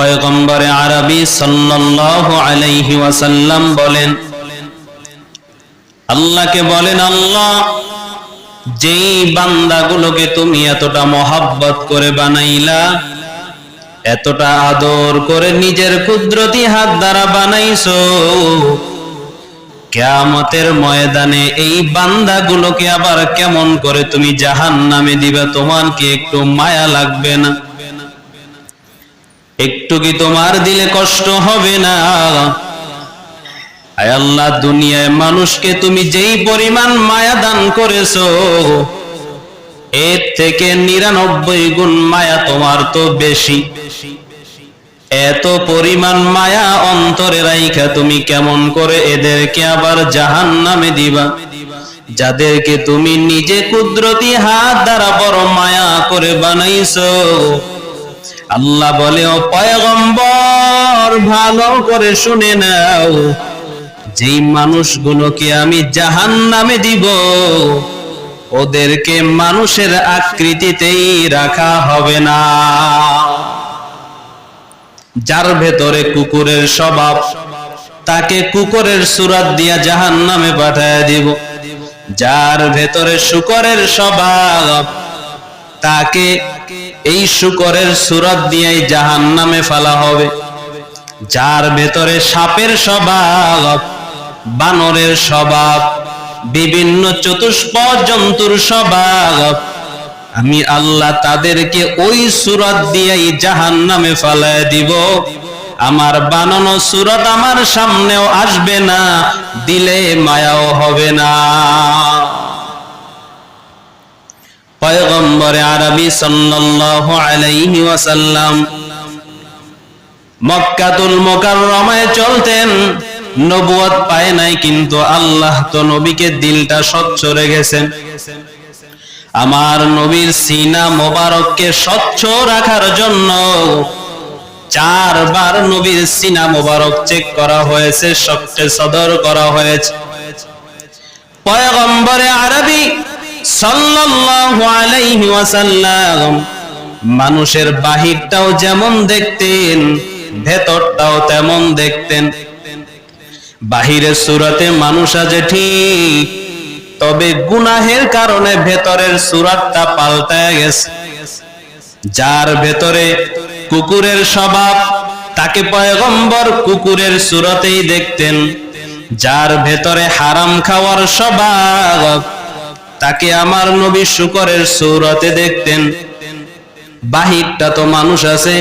পয়গম্বরে আরবি সাল্লাল্লাহু আলাইহি ওয়াসাল্লাম বলেন, আল্লাহকে বলেন, আল্লাহ, যেই বান্দাগুলোকে তুমি এতটা মহাব্বত করে বানাইলা, এতটা আদর করে নিজের কুদরতি হাত দ্বারা বানাইছো, কেয়ামতের ময়দানে এই বান্দাগুলোকে আবার কেমন করে তুমি জাহান নামে দিবে, তোমার কি একটু মায়া লাগবে না? একটু কি তোমার দিলে কষ্ট হবে না? আয় আল্লাহ, দুনিয়ায় মানুষকে তুমি যেই পরিমাণ মায়া দান করেছ, এর থেকে নিরানব্বই গুণ মায়া তোমার তো বেশি। এত পরিমাণ মায়া অন্তরে রাইখা তুমি কেমন করে এদেরকে আবার জাহান নামে দিবা? যাদেরকে তুমি নিজে কুদরতি হাত দ্বারা বড় মায়া করে বানাইছো আল্লাহ বলে, ও পয়গম্বর, ভালো করে শুনে নাও। যেই মানুষগুলোকে আমি জাহান নামে দিব, ওদেরকে মানুষের আকৃতিতেই রাখা হবে না। যার ভেতরে কুকুরের স্বভাব, তাকে কুকুরের সুরাত দিয়া জাহান নামে পাঠায় দিব। যার ভেতরে শুকরের স্বভাব, তাকে এই শুকরের সুরাত দিয়াই জাহান নামে ফেলা হবে। যার ভেতরে সাপের স্বভাব, বানরের স্বভাব, বিভিন্ন চতুষ্প জন্তুর স্বভাব, আমি আল্লাহ তাদেরকে ওই সুরত দিয়েই জাহান নামে ফালায় দিব। আমার বানানো সুরত আমার সামনেও আসবে না, দিলে মায়াও হবে না। পয়গম্বরে আরবি ওয়াসাল্লাম মক্কাতুল চলতেন। নবুয়ত পায় নাই, কিন্তু আল্লাহ তো নবীকে দিলটা স্বচ্ছ রেখেছেন। আমার নবীর সিনা মোবারককে স্বচ্ছ রাখার জন্য চারবার নবীর সিনা মোবারক চেক করা হয়েছে, সবচেয়ে সদর করা হয়েছে। পয়গম্বরে আরবি সাল্লাল্লাহু আলাইহি ওয়াসাল্লাম, মানুষের বাহিরটাও যেমন দেখতেন, ভেতরটাও তেমন দেখতেন। বাহিরের সুরাতে মানুষ আছে ঠিক, তবে গুনাহের কারণে ভেতরের সুরাতটা পাল্টায় গেছে। যার ভেতরে কুকুরের স্বভাব, তাকে পয়গম্বর কুকুরের সুরতেই দেখতেন। যার ভেতরে হারাম খাওয়ার স্বভাব তাকে আমার নবী শুকরের সুরতে দেখতেন। বাহিরটা তো মানুষ আছে,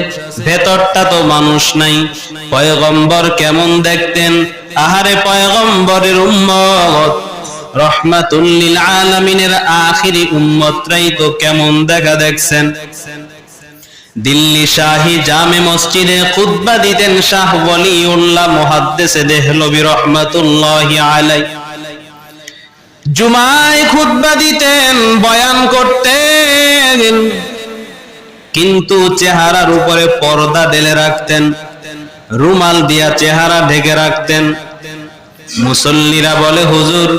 ভেতরটা তো মানুষ নাই। পয়গম্বর কেমন দেখতেন? আহারে পয়গম্বরের উম্মত, রহমাতুল্লিল আলামিনের আখিরি উম্মতরাই তো কেমন দেখা দেখছেন। দিল্লি শাহী জামে মসজিদে খুতবা দিতেন শাহ ওয়ালিউল্লাহ মুহাদ্দিসে দেহলবি রহমাতুল্লাহি আলাই জুমায় খুতবা দিতেন, বয়ান করতেন। কিন্তু চেহারার উপরে পর্দা ঢেলে রাখতেন, রুমাল দিয়া চেহারা ঢেকে রাখতেন। মুসল্লিরা বলে, হুজুর,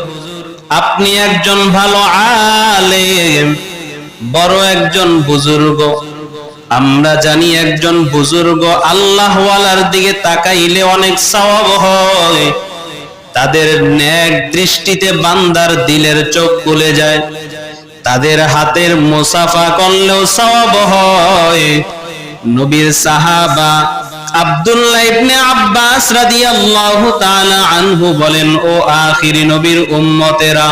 আপনি একজন ভালো আলেম, বড় একজন বুজুর্গ। আমরা জানি একজন বুজুর্গ আল্লাহওয়ালার দিকে তাকাইলে অনেক সওয়াব হয়। তাদের ন্যাক দৃষ্টিতে বান্দার দিলের চোখ খুলে যায়। তাদের হাতের মুসাফা করলেও সওয়াব হয়। নবীর সাহাবা আব্দুল্লাহ ইবনে আব্বাস রাদিয়াল্লাহু তাআলা আনহু বলেন, ও আখিরি নবীর উম্মতেরা,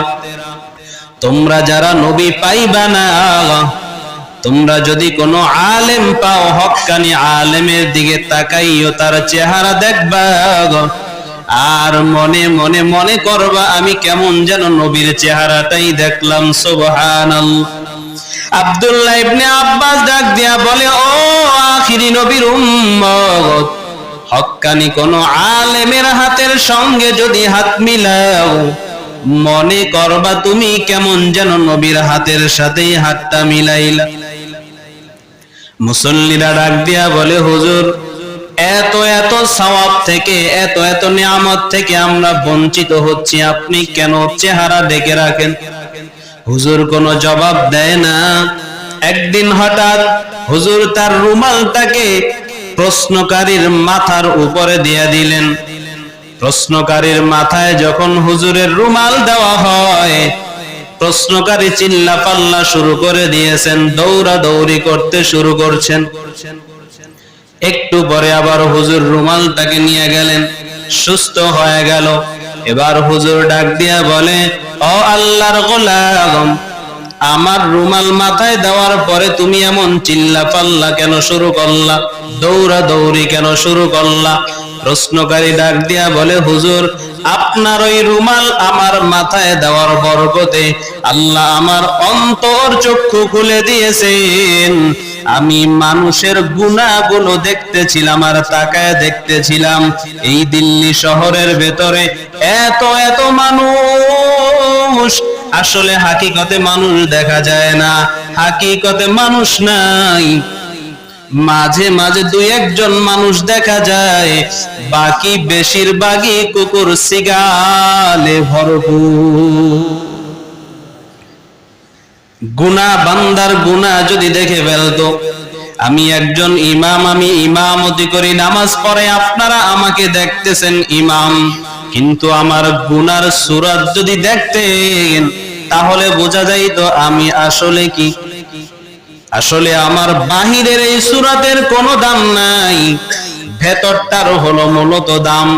তোমরা যারা নবী পাইবা না, তোমরা যদি কোনো আলেম পাও, হক্কানি আলেমের দিকে তাকাইও, তার চেহারা দেখবা আর মনে মনে মনে করবা, আমি কেমন যেন নবীর চেহারাটাই দেখলাম, সুবহানাল্লাহ। আব্দুল্লাহ ইবনে আব্বাস ডাক দিয়া বলে, ও আখিরি নবীর উম্মত, হক্কানি কোন আলেমের হাতের সঙ্গে যদি হাত মিলাও, মনে করবা তুমি কেমন যেন নবীর হাতের সাথেই হাতটা মিলাইলা। মুসল্লিরা ডাক দিয়া বলে, হুজুর এত এত সওয়াব থেকে, এত এত নিয়ামত থেকে আমরা বঞ্চিত হচ্ছি। আপনি কেন চেহারা ডেকে রাখেন? হুজুর কোনো জবাব দেয় না। একদিন হঠাৎ হুজুর তার রুমালটাকে প্রশ্নকারীর মাথার উপরে দিয়ে দিলেন। প্রশ্নকারীর মাথায় যখন হুজুরের রুমাল দেওয়া হয়, প্রশ্নকারী চিল্লা পাল্লা শুরু করে দিয়েছেন দৌড়া দৌড়ি করতে শুরু করছেন। একটু পরে আবার হুজুর রুমালটাকে নিয়ে গেলেন, সুস্থ হয়ে গেল। এবার হুজুর ডাক দিয়া বলে, ও আল্লাহর গোলাম, আমার রুমাল মাথায় দেওয়ার পরে তুমি এমন চিল্লা পাল্লা কেন শুরু করলা? দৌড়া দৌড়ি কেন শুরু করলা? প্রশ্নকারী ডাক দিয়া বলে, হুজুর, আপনার ওই রুমাল আমার মাথায় দেওয়ার বরকতে আল্লাহ আমার অন্তর চক্ষু খুলে দিয়েছেন। আমি মানুষের গুণাগুলো দেখতেছিলাম আর তাকায় দেখতেছিলাম। এই দিল্লি শহরের ভেতরে এত এত মানুষ। আসলে হাকিকতে মানুষ দেখা যায় না। হাকিকতে মানুষ নাই। মাঝে মাঝে দুই একজন মানুষ দেখা যায়। বাকি বেশিরভাগই কুকুর, সিগালে ভরপুর। গুনা বান্দার গুনা যদি দেখে ফেলতো, আমি একজন ইমাম, আমি ইমামতি করি, নামাজ পড়ে আপনারা আমাকে দেখতেছেন ইমাম, কিন্তু আমার গুনার সুরাত যদি দেখতেন, তাহলে বোঝা যাইতো আমি আসলে কি আসলে আমার বাহিরের এই সুরাতের কোনো দাম নাই। ভেতরটারও হলো মূলত দাম।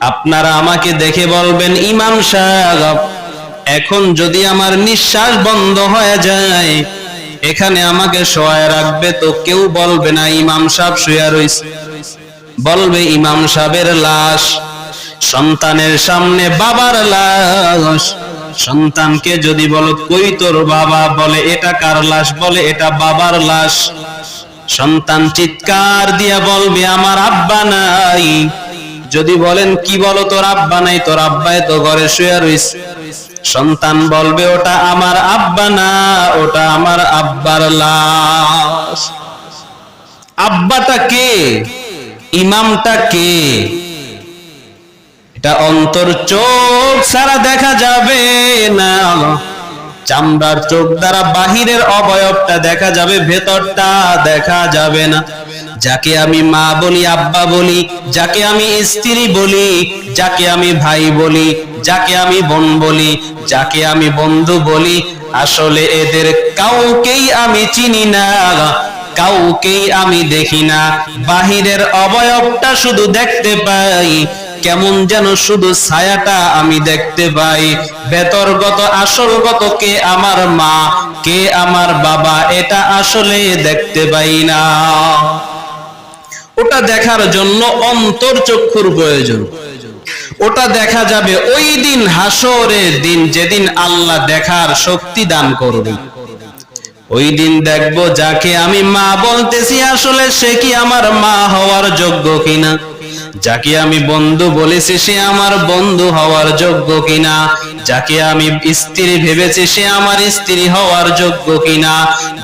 আপনারা আমাকে দেখে বলবেন, ইমাম সাহেব, এখন যদি আমার নিঃশ্বাস বন্ধ হয়ে যায়, এখানে আমাকে সহায় রাখবে তো কেউ বলবে না, ইমাম সাহেব শুয়ে রইছে। বলবে, ইমাম সাহেবের লাশ, সন্তানের সামনে বাবার লাশ। সন্তানকে যদি বলো, কই তোর বাবা? বলে, এটা কার লাশ? বলে, এটা বাবার লাশ। সন্তান চিৎকার দিয়া বলবে, আমার আব্বা নাই। যদি বলেন, কি বলো, তোর আব্বা নাই? তোর আব্বাই তো ঘরে শুয়ে রইছে সন্তান বলবে, ওটা আমার আব্বা না, ওটা আমার আব্বার লাশ। আব্বাটা কে? ইমামটা কে? এটা অন্তর চোখ ছাড়া দেখা যাবে না। চামড়ার চোখ দ্বারা বাহিরের অবয়বটা দেখা যাবে, ভেতরটা দেখা যাবে না। যাকে আমি মা বলি, আব্বা বলি, যাকে আমি স্ত্রী বলি, যাকে আমি ভাই বলি, যাকে আমি বোন বলি, যাকে আমি বন্ধু বলি, আসলে এদের কাউকেই আমি চিনি না, কাউকেই আমি দেখি না। বাহিরের অবয়বটা শুধু দেখতে পাই কেমন যেন শুধু ছায়াটা আমি দেখতে পাই। ভেতরগত, আসলগত কে আমার মা, কে আমার বাবা, এটা আসলে দেখতে পাই না। ওটা দেখার জন্য অন্তর চক্ষুর প্রয়োজন। ওটা দেখা যাবে ওই দিন হাসরের দিন, যেদিন আল্লাহ দেখার শক্তি দান করবে। ওই দিন দেখব যাকে আমি মা বলতেছি, আসলে সে কি আমার মা হওয়ার যোগ্য কিনা? যাকে আমি বন্ধু বলেছি, সে আমার বন্ধু হওয়ার যোগ্য কিনা? যাকে আমি স্ত্রী ভেবেছি, সে আমার স্ত্রী হওয়ার যোগ্য কিনা?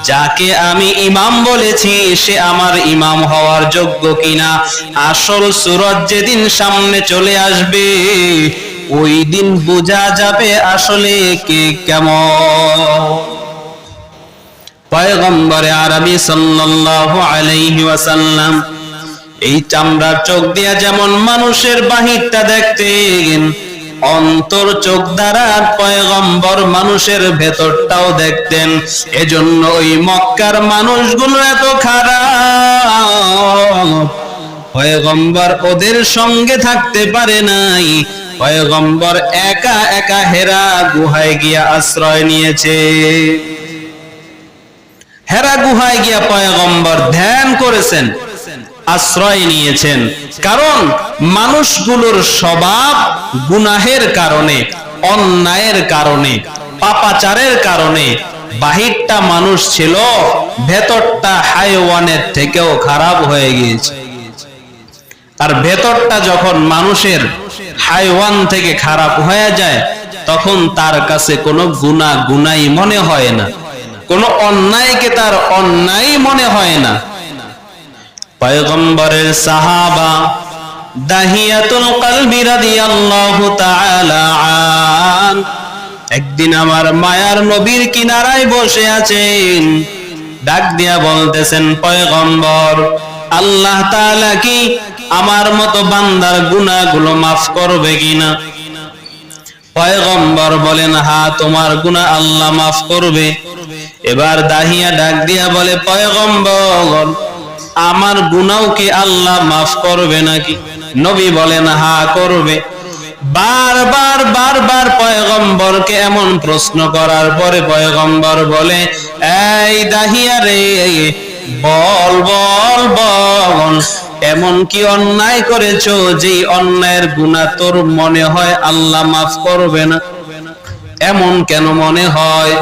যাকে আমি ইমাম বলেছি, সে আমার ইমাম হওয়ার যোগ্য কিনা? আসল সুরত যেদিন সামনে চলে আসবে, ওই দিন বোঝা যাবে আসলে কে কেমন। পয়গম্বরে আরবি সাল্লাল্লাহু আলাইহি ওয়াসাল্লাম এই চামড়ার চোখ দিয়া যেমন মানুষের বাহিরটা দেখতেন, অন্তর চোখ দ্বারা পয়গম্বর মানুষের ভেতরটাও দেখতেন। এজন্য ওই মক্কার মানুষগুলো এত খারাপ। পয়গম্বর ওদের সঙ্গে থাকতে পারে নাই। পয়গম্বর একা একা হেরা গুহায় গিয়া আশ্রয় নিয়েছে। হেরা গুহায় গিয়া পয়গম্বর ধ্যান করেছেন। আশ্রয় নিয়েছেন। কারণ মানুষগুলোর স্বভাব গুনাহের কারণে, অন্যায়ের কারণে, পাপাচারের কারণে। বাহিরটা মানুষ ছিল, ভেতরটা হাইওয়ানের থেকেও খারাপ হয়ে গিয়েছে। আর ভেতরটা যখন মানুষের হাইওয়ান থেকে খারাপ হয়ে যায়, তখন তার কাছে কোনো গুণা গুনাই মনে হয় না। কোনো অন্যায়কে তার অন্যায় মনে হয় না। পয়গম্বরের সাহাবা দাহিয়াতুল কলবি রাদিয়াল্লাহু তাআলা একদিন আমার মায়ার নবীর কিনারায় বসে আছেন। ডাক দিয়া বলতেছেন, পয়গম্বর, আল্লাহ তাআলা কি আমার মতো বান্দার গুনাহগুলো মাফ করবে কিনা? পয়গম্বর বলেন, হা, তোমার গুনাহ আল্লাহ মাফ করবে। এবার দাহিয়া ডাক দিয়া বলে, পয়গম্বর আমার গুনাও কি আল্লাহ মাফ করবে নাকি? নবী বলেন, হা, করবে। বারবার বারবার পয়গম্বরকে এমন প্রশ্ন করার পরে পয়গম্বর বলে, এই দাহিয়া রে, বল বল বল, এমন কি অন্যায় করেছ যে অন্যায়ের গুনাহ তোর মনে হয় আল্লাহ মাফ করবে না? এমন কেন মনে হয়?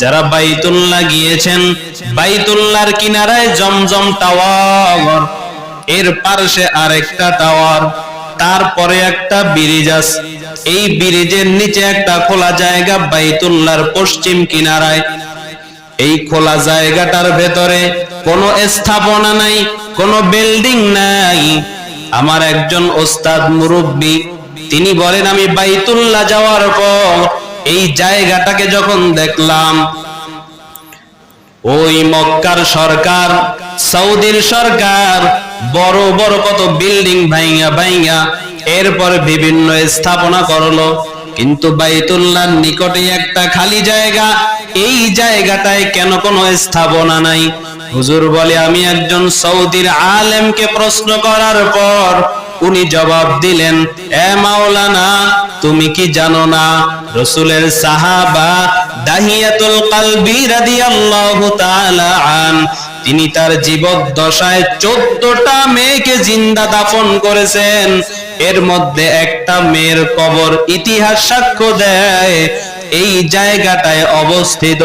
যারা বাইতুল্লাহ গিয়েছেন, বাইতুল্লাহর কিনারায় জমজম টাওয়ার। এর পাশে আরেকটা টাওয়ার, তারপরে একটা ব্রিজ আছে। এই ব্রিজের নিচে একটা খোলা জায়গা বাইতুল্লাহর পশ্চিম কিনারায়। এই খোলা জায়গাটার ভেতরে কোনো স্থাপনা নাই, কোনো বিল্ডিং নাই। আমার একজন ওস্তাদ মুরব্বী, তিনি বলেন, আমি বাইতুল্লাহ যাওয়ার পর এই জায়গাটাকে যখন দেখলাম, ওই মক্কার সরকার, সৌদির সরকার, বড় বড় কত বিল্ডিং ভাইঙ্গা ভাইঙ্গা এরপর বিভিন্ন স্থাপনা করল। কিন্তু বাইতুল্লাহর নিকটে একটা খালি জায়গা, এই জায়গাটায় কেন কোনো স্থাপনা নাই? হুজুর বলে, আমি একজন সৌদির আলেমকে প্রশ্ন করার পর উনি জবাব দিলেন, এ মাওলানা, তুমি কি জানো না, রসুলের সাহাবা দাহিয়াতুল কালবি রাদিয়াল্লাহু তাআলা আন, তিনি তার জীবদ্দশায় চোদ্দটা মেয়েকে জিন্দা দাফন করেছেন। এর মধ্যে একটা মেয়ের কবর ইতিহাস সাক্ষ্য দেয়, এই জায়গাটায় অবস্থিত।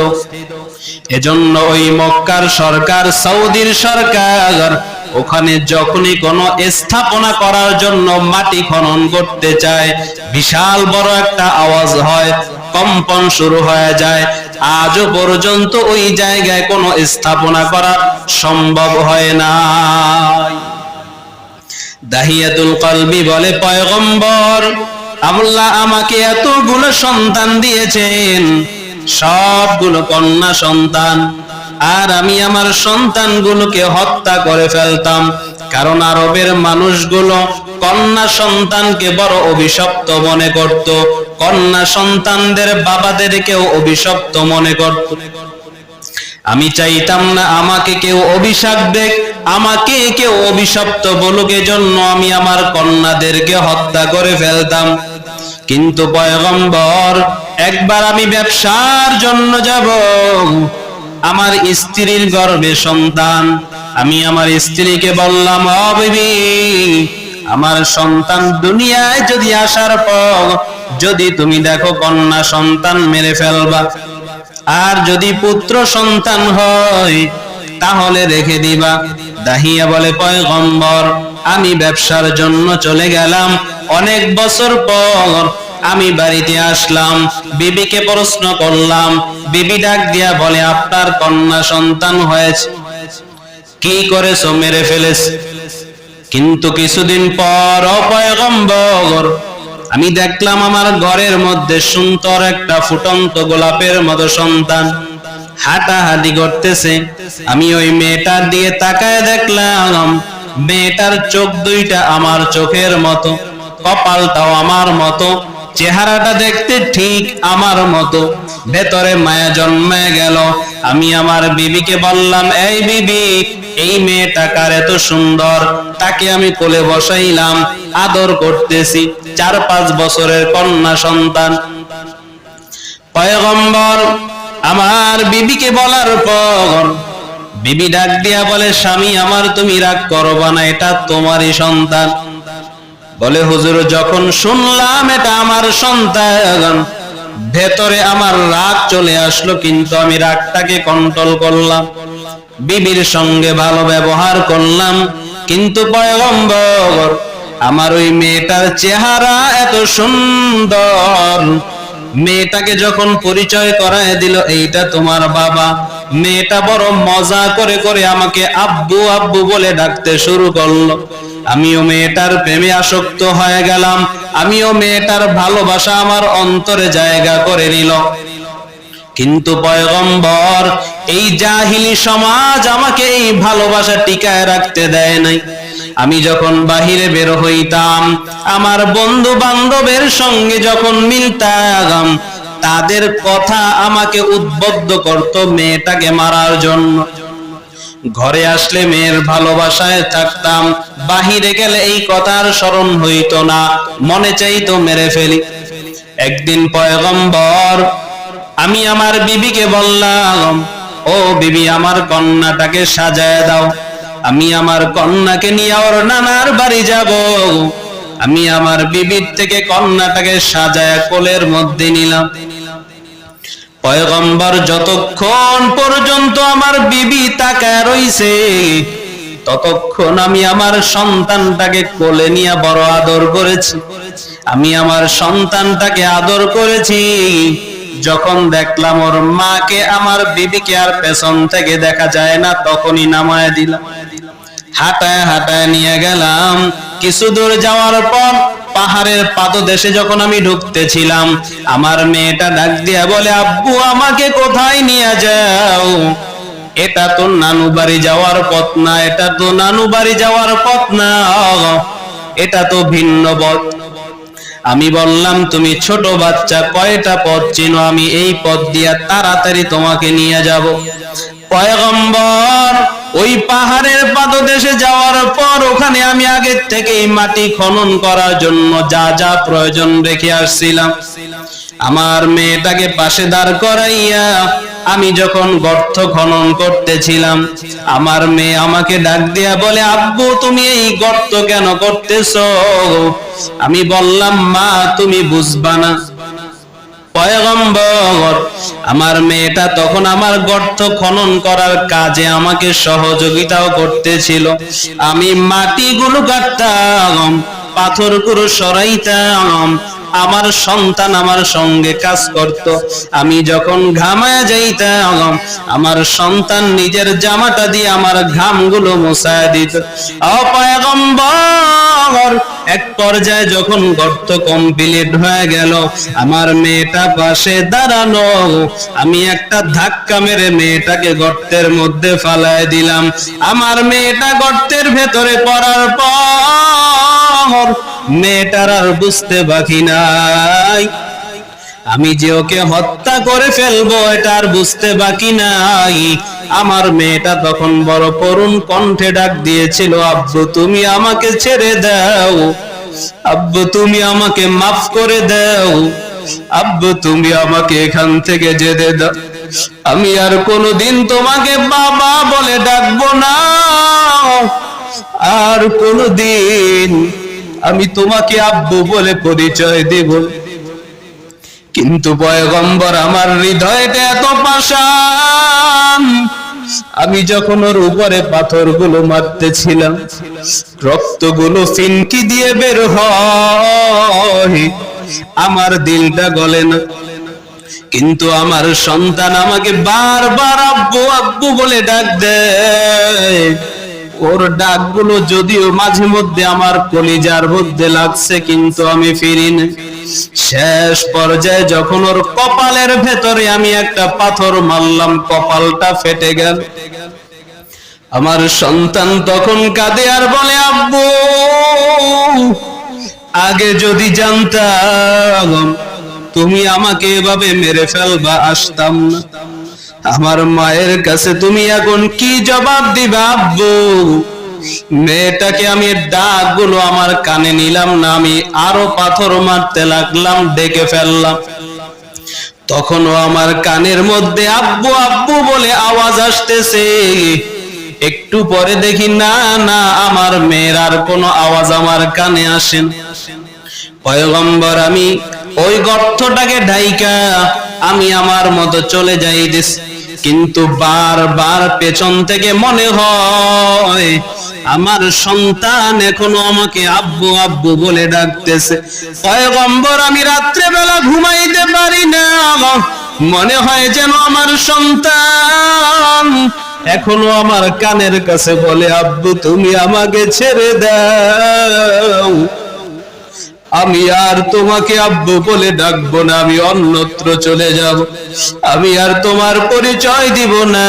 এজন্য ওই মক্কার সরকার, সৌদির সরকার ওখানে যখনই কোনো স্থাপনা করার জন্য মাটি খনন করতে চায়, বিশাল বড় একটা আওয়াজ হয়, কম্পন শুরু হয়ে যায়। আজও পর্যন্ত ওই জায়গায় কোনো স্থাপনা করা সম্ভব হয় না দাহিয়াতুল কলবি বলে, পয়গম্বর, আল্লাহ আমাকে এতগুলো সন্তান দিয়েছেন। সবগুলো কন্যা সন্তান আর আমি আমার সন্তানগুলোকে হত্যা করে ফেলতাম। কারণ আরবের মানুষগুলো কন্যা সন্তানকে বড় অভিশপ্ত মনে করত। কন্যা সন্তানদের বাবাদেরকেও অভিশপ্ত মনে করত। আমি চাইতাম না আমাকে কেউ অভিশাপ দেখ, আমাকে কেউ অভিশপ্ত বলুক জন্য আমি আমার কন্যাদেরকে হত্যা করে ফেলতাম। কিন্তু পয়গম্বর, একবার আমি ব্যবসার জন্য যাব আমার স্ত্রীর গর্ভে সন্তান। আমি আমার স্ত্রীকে বললাম, "ও বিবি, আমার সন্তান দুনিয়ায় যদি আসার পর যদি তুমি দেখো কন্যা সন্তান মেরে ফেলবা, আর যদি পুত্র সন্তান হয়, তাহলে রেখে দিবা। দাহিয়া বলে, পয়গম্বর, আমি ব্যবসার জন্য চলে গেলাম। অনেক বছর পর আমি বাড়িতে আসলাম, বিবিকে প্রশ্ন করলাম, বিবি ডাক দিয়া বলে, আপনার কন্যা সন্তান হয়েছে। কি করেছ, মেরে ফেলেছে। কিন্তু কিছুদিন পর অপয়গম্বর আমি দেখলাম আমার ঘরের মধ্যে সুন্দর একটা ফুটন্ত গোলাপের মতো সন্তান। হাঁটাহাঁটি করতেছে। আমি ওই মেয়েটার দিয়ে তাকায় দেখলাম, মেয়েটার চোখ দুইটা আমার চোখের মতো, কপালটাও আমার মতো। চেহারাটা দেখতে ঠিক আমার মতো। ভেতরে মায়া জন্মে গেল। আমি আমার বিবিকে বললাম, এই বিবি, এই মেয়েটা কার এত সুন্দর? তাকে আমি কোলে বসাইলাম। আদর করতেছি। চার পাঁচ বছরের কন্যা সন্তান। পয়গম্বর, আমার বিবিকে বলার পর বিবি ডাক দিয়া বলে, স্বামী, আমার তুমি রাগ করবা না, এটা তোমারই সন্তান। বলে, হুজুর, যখন শুনলাম এটা আমার সন্তান, ভেতরে আমার রাগ চলে আসলো, কিন্তু আমি রাগটাকে কন্ট্রোল করলাম। বিবির সঙ্গে ভালো ব্যবহার করলাম, কিন্তু পয়গম্বর, আমার ওই মেয়েটার চেহারা এত সুন্দর। মেয়েটাকে যখন পরিচয় করায় দিল, এইটা তোমার বাবা। মেয়েটা বড় মজা করে করে আমাকে আব্বু আব্বু বলে ডাকতে শুরু করল। আমিও মেয়েটার প্রেমে আসক্ত হয়ে গেলাম। আমিও মেয়েটার ভালোবাসা আমার অন্তরে জায়গা করে নিল। কিন্তু পয়গম্বর, এই জাহিলি সমাজ আমাকে এই ভালোবাসা টিকায় রাখতে দেয় নাই। আমি যখন বাহিরে বের হইতাম, আমার বন্ধু বান্ধবের সঙ্গে যখন মিলতাম তাদের কথা আমাকে উদ্বুদ্ধ করত মেয়েটাকে মারার জন্য। ঘরে আসলে মেয়ের ভালোবাসায় থাকতাম, বাহিরে গেলে এই কথার স্মরণ হইতো না, মনে চাইতো মেরে ফেলি। একদিন পয়গম্বর, আমি আমার বিবিকে বললাম, ও বিবি, আমার কন্যাটাকে সাজায় দাও। আমি আমার কন্যাকে নিয়ে ওর নানার বাড়ি যাব। আমি আমার বিবির থেকে কন্যাটাকে সাজায় কোলের মধ্যে নিলাম। পয়গম্বর, যতক্ষণ পর্যন্ত আমার বিবি তাকায় রইছে, ততক্ষণ আমি আমার সন্তানটাকে কোলে নিয়ে বড় আদর করেছি। আমি আমার সন্তানটাকে আদর করেছি, যখন দেখলাম ওর মাকে আমার বিবিকে আর পেছন থেকে দেখা যায় না, তখনই নামায় দিলাম। হাঁটায় হাঁটায় নিয়ে গেলাম। কিছু দূর যাওয়ার পর পাহাড়ের পাদদেশে যখন আমি ঢুকতেছিলাম, আমার মেয়েটা ডাক দিয়া বলে, আব্বু, আমাকে কোথায় নিয়ে যাও? এটা তো নানু বাড়ি যাওয়ার পথ না, এটা তো নানু বাড়ি যাওয়ার পথ না, এটা তো ভিন্ন পথ। আমি বললাম, তুমি ছোট বাচ্চা, কয়টা পথ চিনো? আমি এই পথ দিয়া তাড়াতাড়ি তোমাকে নিয়ে যাব। পয়গম্বর ওই পাহাড়ের পাদদেশে যাওয়ার পর ওখানে আমি আগের থেকেই মাটি খনন করার জন্য যা যা প্রয়োজন রেখে আসছিলাম। আমার মেয়েটাকে পাশে দাঁড় করাইয়া আমি যখন গর্ত খনন করতেছিলাম, আমার মেয়ে আমাকে ডাক দিয়া বলে, আব্বু, তুমি এই গর্ত কেন করতেছো? আমি বললাম, মা, তুমি বুঝবা না। পয়গম্বর, আমার মেয়েটা তখন আমার গর্ত খনন করার কাজে আমাকে সহযোগিতাও করতেছিল। আমি মাটিগুলো কাটতাম পাথরগুলো সরাইতাম। আমার সন্তান আমার সঙ্গে কাজ করত। আমি যখন ঘামায় যাইতাম, আমার সন্তান নিজের জামাটা দিয়ে আমার ঘামগুলো মোছায় দিত। অপয়গম্বর এক পর্যায়ে যখন গর্ত কমপ্লিট হয়ে গেল, আমার মেয়েটা পাশে দাঁড়ানো আমি একটা ধাক্কা মেরে মেয়েটাকে গর্তের মধ্যে ফালায় দিলাম। আমার মেয়েটা গর্তের ভেতরে পড়ার পর মেয়েটার আর বুঝতে বাকি নাই। আমি যে ওকে হত্যা করে ফেলব, এটা আর বুঝতে বাকি নাই। আমার মেয়েটা তখন বড় করুণ কণ্ঠে ডাক দিয়েছিল, আব্বু, তুমি আমাকে ছেড়ে দাও। আব্বু, তুমি আমাকে মাফ করে দাও। আব্বু, তুমি আমাকে এখান থেকে যেতে দাও। আমি আর কোনোদিন তোমাকে বাবা বলে ডাকবো না। আর কোনোদিন আমি তোমাকে আব্বু বলে পরিচয় দেব। কিন্তু পয়গম্বর আমার হৃদয়টা এত পাষাণ। আমি যখন ওর উপরে পাথরগুলো মারতেছিলাম, রক্তগুলো ফিনকি দিয়ে বের আমার দিলটা গলে না। কিন্তু আমার সন্তান আমাকে বারবার আব্বু আব্বু বলে ডাক দেয়। ওর ডাকগুলো যদিও মাঝে মধ্যে আমার কলিজার মধ্যে লাগছে, কিন্তু আমি ফিরি না শেষ পর্যায়ে যখন ওর কপালের ভেতরে আমি একটা পাথর মারলাম, কপালটা ফেটে গেল। আমার সন্তান তখন কাঁদে আর বলে, আব্বু, আগে যদি জানতাম, তুমি আমাকে এভাবে মেরে ফেলবা, আসতাম না। আমার মায়ের কাছে তুমি এখন কি জবাব দিবা, আব্বু? মেয়েটাকে আমি ডাকগুলো আমার কানে নিলাম না, আমি আরও পাথর মারতে লাগলাম, ডেকে ফেললাম। তখনও আমার কানের মধ্যে আব্বু আব্বু বলে আওয়াজ আসতেছে। একটু পরে দেখি না না, আমার মেয়ের আর কোনো আওয়াজ আমার কানে আসেন পয়গম্বর, আমি ওই গর্তটাকে ঢাইকা, আমি আমার মতো চলে যাই দিস। কিন্তু বারবার পেছন থেকে মনে হয়, আমার সন্তান এখনও আমাকে আব্বু আব্বু বলে ডাকতেছে। পয়গম্বর, আমি রাত্রে বেলা ঘুমাইতে পারি না। মনে হয় যেন আমার সন্তান এখনও আমার কানের কাছে বলে, আব্বু, তুমি আমাকে ছেড়ে দাও। আমি আর তোমাকে আব্বু বলে ডাকবো না, আমি অন্যত্র চলে যাব। আমি আর তোমার পরিচয় দিব না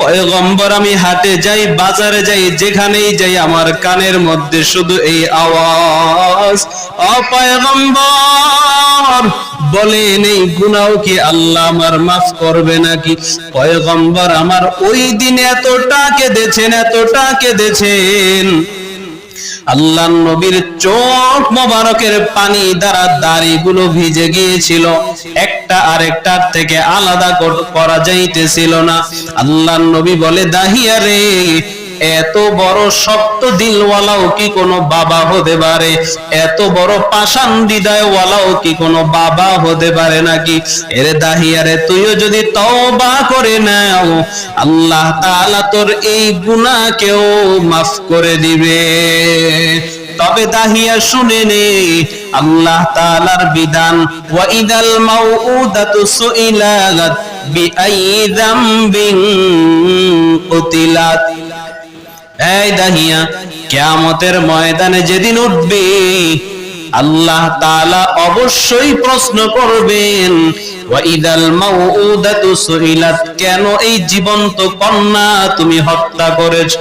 পয়গম্বর, আমি হাটে যাই, বাজারে যাই, যেখানেই যাই, আমার কানের মধ্যে শুধু এই আওয়াজ। অপয়গম্বর বলেন এই গুনাও কি আল্লাহ আমার মাফ করবে নাকি? পয়গম্বর, আমার ওই দিন এতটা কেঁদেছেন এতটা কেঁদেছেন। আল্লাহ নবীর চোখ মোবারকের পানি দ্বারা দাড়িগুলো ভিজে গিয়েছিল। একটা আরেকটার থেকে আলাদা কর- যাইতেছিল না। আল্লাহ নবী বলে, দাহিয়া রে এত বড় শক্ত দিলওয়ালাও কি কোনো বাবা হতে পারে? এত বড় পাষাণ হৃদয়ওয়ালাও কি কোনো বাবা হতে পারে নাকি? এর দাহিয়ারে, তুইও যদি তওবা করে নাও, আল্লাহ তাআলা তোর এই গুনাহকেও মাফ করে দিবে। তবে দাহিয়া শুনে নে, আল্লাহ তাআলার বিধান ওয়া ইদাল মাউউদাতু সুইলাত বিআই যামবিন কুতিলাত এই দাহিয়া, কিয়ামতের ময়দানে যেদিন উঠবে, আল্লাহ তাআলা অবশ্যই প্রশ্ন করবেন, ওয়া ইদাল মাউউদাতু সুইলাত কেন এই জীবন্ত কন্যা তুমি হত্যা করেছ?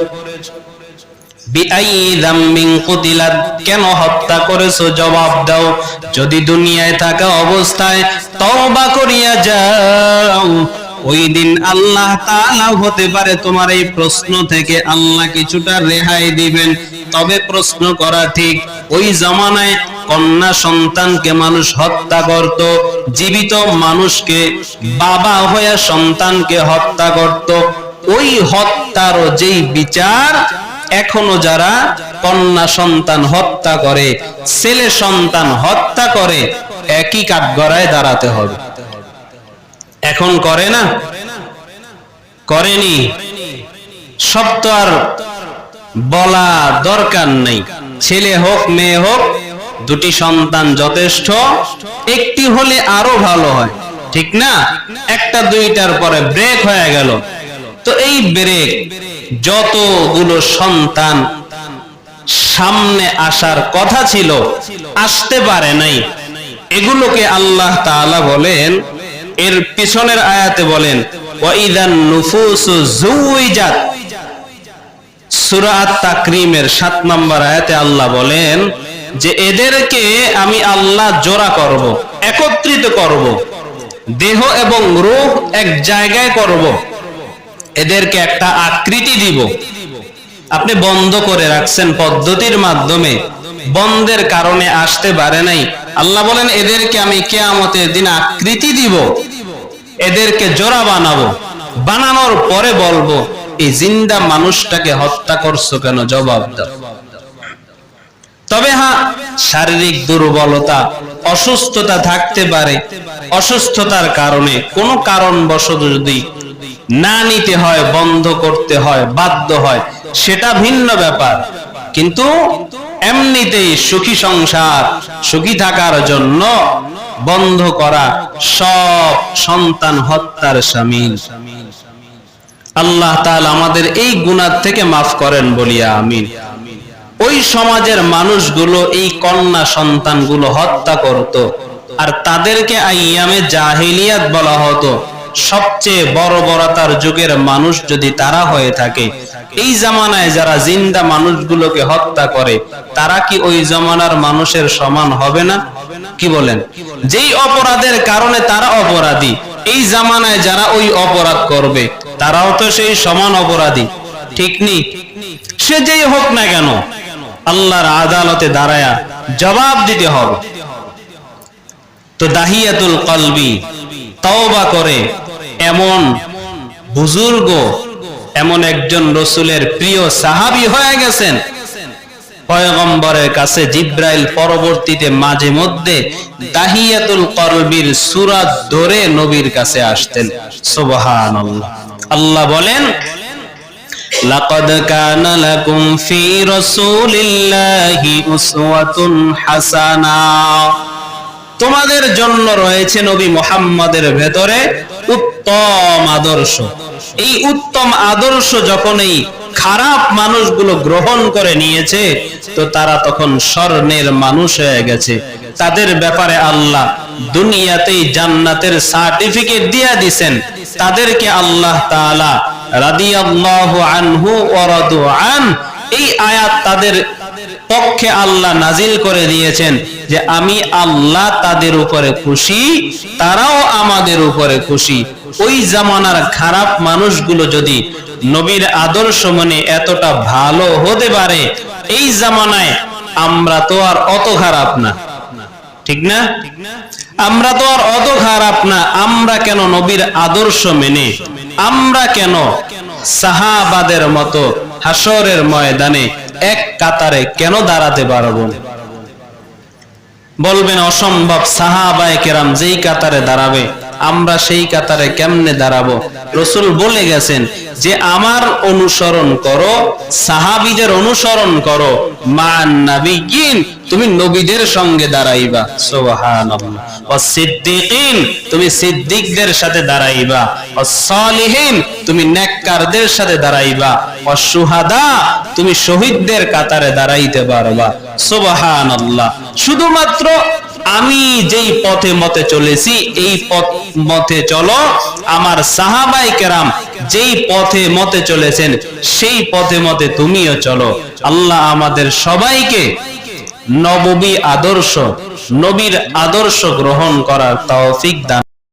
কেন হত্যা করেছ? জবাব দাও। যদি দুনিয়ায় থাকা অবস্থায় তওবা করিয়া যাও ওই দিন আল্লাহ তাআলা হতে পারে তোমার এই প্রশ্ন থেকে আল্লাহ কিছুটা রেহাই দিবেন। তবে প্রশ্ন করা ঠিক, ওই জমানায় কন্যা সন্তানকে মানুষ হত্যা করত, জীবিত মানুষকে বাবা হয়ে সন্তানকে হত্যা করত। ওই হত্যার যেই বিচার, এখনও যারা কন্যা সন্তান হত্যা করে, ছেলে সন্তান হত্যা করে, একই কাঠগড়ায় দাঁড়াতে হবে। এখন করে না? করেনি। সব তো আর বলা দরকার নেই। ছেলে হোক, মেয়ে হোক, দুটি সন্তান যথেষ্ট। একটি হলে আরও ভালো হয়। ঠিক না? একটা দুইটার পরে ব্রেক হয়ে গেল। তো এই ব্রেক যতগুলো সন্তান সামনে আসার কথা ছিল, আসতে পারে নাই। এগুলোকে আল্লাহ তাআলা বলেন এর পিছনের আয়াতে বলেন, ওয়াইদান নুফুসু জুইজাত। সূরা আত-তাকরিমের 7 নম্বর আয়াতে আল্লাহ বলেন, যে এদেরকে আমি আল্লাহ জোড়া করব, একত্রিত করব, দেহ এবং এক জায়গায় করব। এদেরকে একটা আকৃতি দিব। আপনি বন্ধ করে রাখছেন পদ্ধতির মাধ্যমে, বন্ধের কারণে আসতে পারে নাই। আল্লাহ বলেন, এদেরকে আমি কেয়ামতের দিন আকৃতি দিব। এদেরকে জোড়া বানাবো। বানানোর পরে বলব, এই জিন্দা মানুষটাকে হত্যা করছ কেন? জবাব দাও। তবে হ্যাঁ শারীরিক দুর্বলতা, অসুস্থতা থাকতে পারে। অসুস্থতার কারণে কোনো কারণবশত যদি না নিতে হয়, বন্ধ করতে হয়, বাধ্য হয়, সেটা ভিন্ন ব্যাপার। কিন্তু এমনিতেই সুখী সংসার, সুখী থাকার জন্য বন্ধ করা সব সন্তান হত্যার সামিল আল্লাহ তাআলা আমাদের এই গুনাহ থেকে মাফ করেন বলিয়া আমিন। ওই সমাজের মানুষগুলো এই কন্যা সন্তানগুলো হত্যা করত, আর তাদেরকে আইয়ামে জাহিলিয়াত বলা হতো। সবচেয়ে বড় বড়তার যুগের মানুষ যদি তারা হয়ে থাকে, এই জামানায় যারা জিন্দা মানুষগুলোকে হত্যা করে, তারা কি ওই জমানার মানুষের সমান হবে না? কি বলেন? যেই অপরাধের কারণে তারা অপরাধী এই জামানায় যারা ওই অপরাধ করবে তারাও তো সেই সমান অপরাধী। ঠিক নি? সে যেই হোক না কেন আল্লাহর আদালতে দাঁড়ায়া জবাব দিতে হবে। তো দাহিয়াতুল কলবি তওবা করে এমন বুজুর্গ এমন একজন রসুলের প্রিয় সাহাবি হয়ে গেছেন পয়গম্বরের কাছে জিব্রাইল পরবর্তীতে মাঝে মধ্যে দাহিয়াতুল কলবির সুরাত ধরে নবীর কাছে আসতেন সুবহানাল্লাহ আল্লাহ বলেন لقد كان لكم في رسول الله أسوة حسنة তোমাদের জন্য রয়েছে নবী মুহাম্মাদের ভেতরে উত্তম আদর্শ। এই উত্তম আদর্শ যখন এই খারাপ মানুষগুলো গ্রহণ করে নিয়েছে, তো তারা তখন স্বর্ণের মানুষ হয়ে গেছে। তাদের ব্যাপারে আল্লাহ দুনিয়াতেই জান্নাতের সার্টিফিকেট দিয়া দিছেন। তাদেরকে আল্লাহ তাআলা রাদিয়াল্লাহু আনহু ওয়া আন, এই আয়াত তাদের পক্ষে আল্লাহ নাজিল করে দিয়েছেন যে, আমি আল্লাহ তাদের উপরে খুশি, তারাও আমাদের উপরে খুশি। ওই জামানার খারাপ মানুষগুলো যদি নবীর আদর্শ মনে এতটা ভালো হতে পারে, এই জামানায় আমরা তো আর অত খারাপ না। ঠিক না? আমরা তো আর অত খারাপ না, আমরা কেন নবীর আদর্শ মেনে? আমরা কেন সাহাবাদের মতো হাসরের ময়দানে এক কাতারে কেন দাঁড়াতে পারব? বলবেন, অসম্ভব সাহাবায়ে কেরাম যেই কাতারে দাঁড়াবে আমরা সেই কাতারে কেমনে দাঁড়াবো? রসুল বলে গেছেন যে, আমার অনুসরণ করো, সাহাবীদের অনুসরণ করো। মান নাবিয়িন তুমি নবীদের সঙ্গে দাঁড়াইবা। সিদ্দিকিন, তুমি সিদ্দিকদের সাথে দাঁড়াইবা। ও সালিহিন, তুমি নেককারদের সাথে দাঁড়াইবা। ও সুহাদা তুমি শহীদদের কাতারে দাঁড়াইতে পারবা। সুবহানাল্লাহ। শুধুমাত্র আমি যেই পথে মতে চলেছি, এই পথ মতে চলো। আমার সাহাবাই কেরাম যেই পথে মতে চলেছেন, সেই পথে মতে তুমিও চলো। আল্লাহ আমাদের সবাইকে নববী আদর্শ, নবীর আদর্শ গ্রহণ করার তৌফিক দান